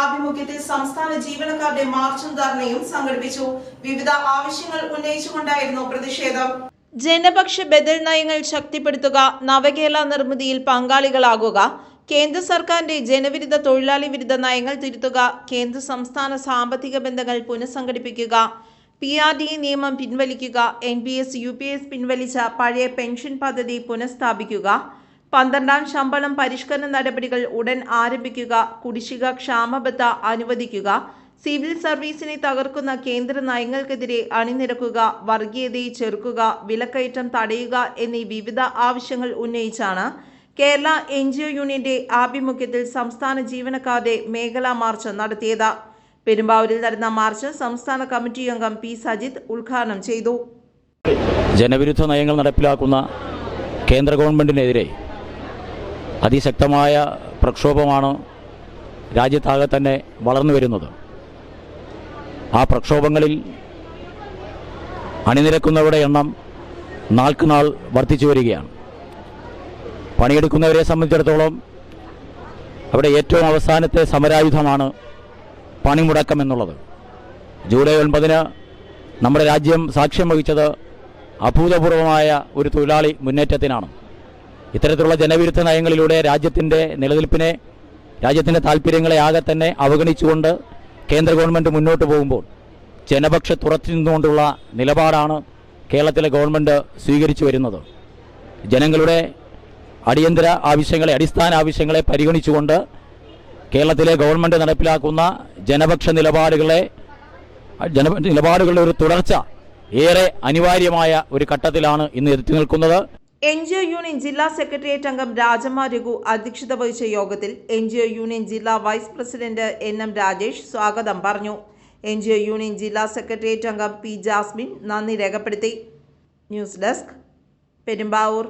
ആഭിമുഖ്യത്തിൽ സംസ്ഥാന ജീവനക്കാരുടെ മാർച്ചും ധർണയും സംഘടിപ്പിച്ചു. വിവിധ ആവശ്യങ്ങൾ ഉന്നയിച്ചുകൊണ്ടായിരുന്നു പ്രതിഷേധം. ജനപക്ഷ ബദൽ നയങ്ങൾ ശക്തിപ്പെടുത്തുക നവകേരള നിർമ്മിതിയിൽ പങ്കാളികളാകുക കേന്ദ്ര സർക്കാരിന്റെ ജനവിരുദ്ധ തൊഴിലാളി വിരുദ്ധ നയങ്ങൾ തിരുത്തുക കേന്ദ്ര സംസ്ഥാന സാമ്പത്തിക ബന്ധങ്ങൾ പുനഃസംഘടിപ്പിക്കുക പി ആർ ഡി നിയമം പിൻവലിക്കുക N P S U P S പിൻവലിച്ച പഴയ പെൻഷൻ പദ്ധതി പുനഃസ്ഥാപിക്കുക പന്ത്രണ്ടാം ശമ്പളം പരിഷ്കരണ നടപടികൾ ഉടൻ ആരംഭിക്കുക കുടിശ്ശിക ക്ഷാമബത്ത അനുവദിക്കുക സിവിൽ സർവീസിനെ തകർക്കുന്ന കേന്ദ്ര നയങ്ങൾക്കെതിരെ അണിനിരക്കുക വർഗീയതയെ ചെറുക്കുക വിലക്കയറ്റം തടയുക എന്നീ വിവിധ ആവശ്യങ്ങൾ ഉന്നയിച്ചാണ് കേരള എൻ ജി ഒ യൂണിയന്റെ ആഭിമുഖ്യത്തിൽ സംസ്ഥാന ജീവനക്കാരുടെ മേഖലാ മാർച്ച് നടത്തിയത്. പെരുമ്പാവൂരിൽ നടന്ന മാർച്ച് സംസ്ഥാന കമ്മിറ്റി അംഗം പി സജിത് ഉദ്ഘാടനം ചെയ്തു. ജനവിരുദ്ധ നയങ്ങൾ നടപ്പിലാക്കുന്ന കേന്ദ്ര ഗവൺമെന്റിനെതിരെ അതിശക്തമായ പ്രക്ഷോഭമാണ് രാജ്യത്താകെ തന്നെ വളർന്നു വരുന്നത്. ആ പ്രക്ഷോഭങ്ങളിൽ അണിനിരക്കുന്നവരുടെ എണ്ണം നാൾക്കുനാൾ വർദ്ധിച്ചു വരികയാണ്. പണിയെടുക്കുന്നവരെ സംബന്ധിച്ചിടത്തോളം അവിടെ ഏറ്റവും അവസാനത്തെ സമരായുധമാണ് പണിമുടക്കം എന്നുള്ളത്. ജൂലൈ ഒൻപതിന് നമ്മുടെ രാജ്യം സാക്ഷ്യം വഹിച്ചത് അഭൂതപൂർവമായ ഒരു തൊഴിലാളി മുന്നേറ്റത്തിനാണ്. ഇത്തരത്തിലുള്ള ജനവിരുദ്ധ നയങ്ങളിലൂടെ രാജ്യത്തിന്റെ നിലനിൽപ്പിനെ രാജ്യത്തിന്റെ താല്പര്യങ്ങളെ ആകെ തന്നെ അവഗണിച്ചുകൊണ്ട് കേന്ദ്ര ഗവൺമെന്റ് മുന്നോട്ട് പോകുമ്പോൾ ജനപക്ഷത്തുറച്ചു നിന്നുകൊണ്ടുള്ള നിലപാടാണ് കേരളത്തിലെ ഗവൺമെന്റ് സ്വീകരിച്ചു വരുന്നത്. ജനങ്ങളുടെ അടിയന്തര ആവശ്യങ്ങളെ അടിസ്ഥാന ആവശ്യങ്ങളെ പരിഗണിച്ചുകൊണ്ട് കേരളത്തിലെ ഗവൺമെന്റ് നടപ്പിലാക്കുന്ന ജനപക്ഷ നിലപാടുകളെ ജന നിലപാടുകളുടെ ഒരു തുടർച്ച ഏറെ അനിവാര്യമായ ഒരു ഘട്ടത്തിലാണ് ഇന്ന് എത്തി നിൽക്കുന്നത്. എൻ ജി ഒ യൂണിയൻ ജില്ലാ സെക്രട്ടേറിയറ്റ് അംഗം രാജമ്മ രഘു അധ്യക്ഷത വഹിച്ച യോഗത്തിൽ എൻ ജി ഒ യൂണിയൻ ജില്ലാ vice president N M Rajesh സ്വാഗതം പറഞ്ഞു. എൻ ജി ഒ യൂണിയൻ ജില്ലാ സെക്രട്ടേറിയറ്റ് അംഗം പി ജാസ്മിൻ നന്ദി രേഖപ്പെടുത്തി. News desk Perumbavoor.